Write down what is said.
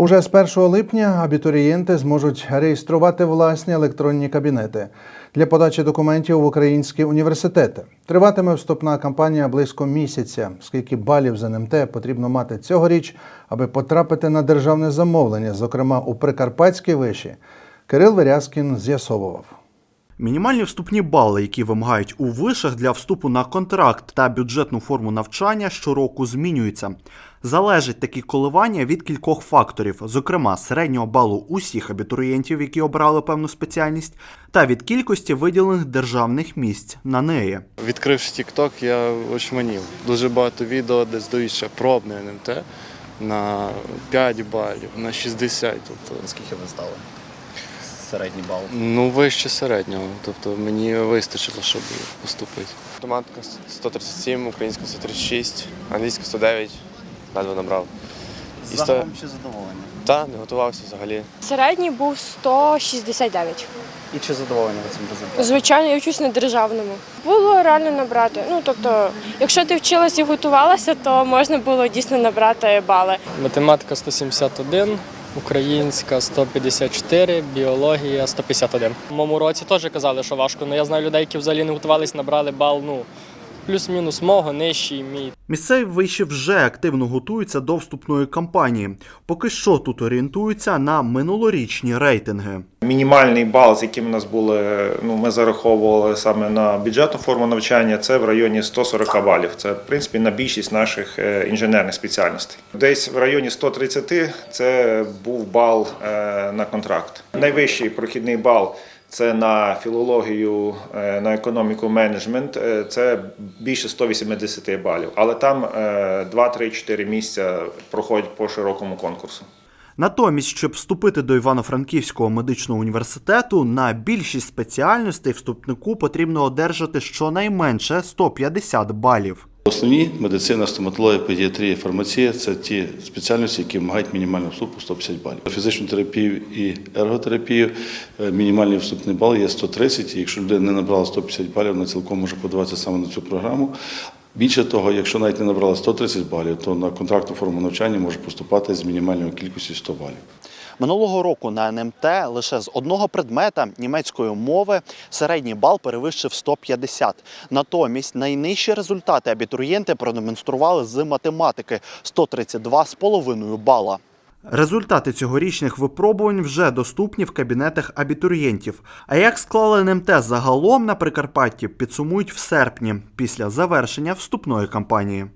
Уже з 1 липня абітурієнти зможуть реєструвати власні електронні кабінети для подачі документів в українські університети. Триватиме вступна кампанія близько місяця. Скільки балів з НМТ потрібно мати цьогоріч, аби потрапити на державне замовлення, зокрема у Прикарпатській виші, Кирил Верязкін з'ясовував. Мінімальні вступні бали, які вимагають у вишах для вступу на контракт та бюджетну форму навчання, щороку змінюються. Залежить такі коливання від кількох факторів, зокрема середнього балу усіх абітурієнтів, які обрали певну спеціальність, та від кількості виділених державних місць на неї. Відкривши TikTok, я очманів. Дуже багато відео, де здають ще пробне НМТ на 5 балів, на 60. Тобто, Скільки ви здали? Середній бал. ну, вище середнього. Тобто мені вистачило, щоб поступити. Математика 137, українська 136, англійська 109, ледве набрав. І Загалом чи задоволені? Та, не готувався взагалі. Середній був 169. І чи задоволені ви цим результатом? Звичайно, я вчусь на державному. Було реально набрати. Ну тобто, якщо ти вчилась і готувалася, то можна було дійсно набрати бали. Математика 171, українська 154, біологія 151. В моєму році теж казали, що важко, але я знаю людей, які взагалі не готувалися, набрали бал, ну, плюс-мінус мого, нижчий мій. Місцеві виші вже активно готуються до вступної кампанії. Поки що тут орієнтуються на минулорічні рейтинги. Мінімальний бал, з яким у нас були, ну ми зараховували саме на бюджетну форму навчання, це в районі 140 балів. Це в принципі на більшість наших е, інженерних спеціальностей. Десь в районі 130 це був бал е, на контракт. Найвищий прохідний бал. Це на філологію, е, на економіку менеджмент, це більше 180 балів. Але там 2-3-4 місця проходять по широкому конкурсу. Натомість, щоб вступити до Івано-Франківського медичного університету, на більшість спеціальностей вступнику потрібно одержати щонайменше 150 балів. Основні медицина, стоматологія, педіатрія, фармація це ті спеціальності, які вимагають мінімального вступу 150 балів. Фізичну терапію і ерготерапію е, мінімальний вступний бал є 130. І якщо людина не набрала 150 балів, вона цілком може подаватися саме на цю програму. Більше того, якщо навіть не набрала 130 балів, то на контрактну форму навчання може поступати з мінімальною кількістю 100 балів. Минулого року на НМТ лише з одного предмета німецької мови середній бал перевищив 150. Натомість найнижчі результати абітурієнти продемонстрували з математики 132,5 бала. Результати цьогорічних випробувань вже доступні в кабінетах абітурієнтів. А як склали НМТ загалом на Прикарпатті, підсумують в серпні після завершення вступної кампанії.